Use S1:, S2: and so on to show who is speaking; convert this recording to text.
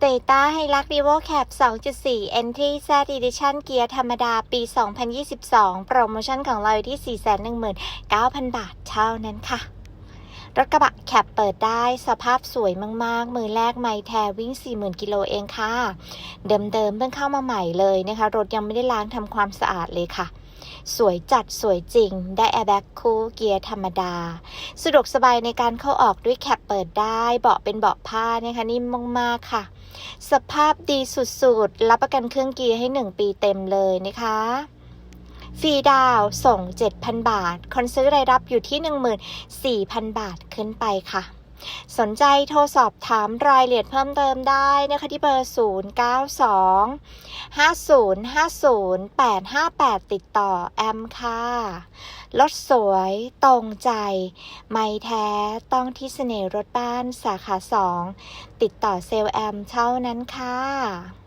S1: Toyota Hilux Revo Cab 2.4 Entry Z Edition เกียร์ธรรมดาปี 2022 โปรโมชั่นของเราอยู่ที่ 419,000 บาทเท่านั้นค่ะรถกระบะแคปเปิดได้สภาพสวยมาก ๆ มือแรกไม่แทวิ่ง 40,000 กิโลเองค่ะ เดิมๆเพิ่งเข้ามาใหม่เลยนะคะ รถยังไม่ได้ล้างทำความสะอาดเลยค่ะ สวยจัดสวยจริง ได้แอร์แบ็กคู่เกียร์ธรรมดา สะดวกสบายในการเข้าออกด้วยแคปเปิดได้ เบาะเป็นเบาะผ้านะคะนิ่มมากๆค่ะ สภาพดีสุดๆ รับประกันเครื่องเกียร์ให้ 1 ปีเต็มเลยนะคะฟรีดาวส่ง 7,000 บาท คนซื้อรายรับอยู่ที่ 14,000 บาทขึ้นไปค่ะ สนใจโทรสอบถามรายละเอียดเพิ่มเติมได้นะคะที่เบอร์ 092 5050 858 ติดต่อแอมค่ะรถสวยตรงใจ ไม่แท้ต้องที่เสน่ห์รถบ้านสาขา 2 ติดต่อเซลแอมเท่านั้นค่ะ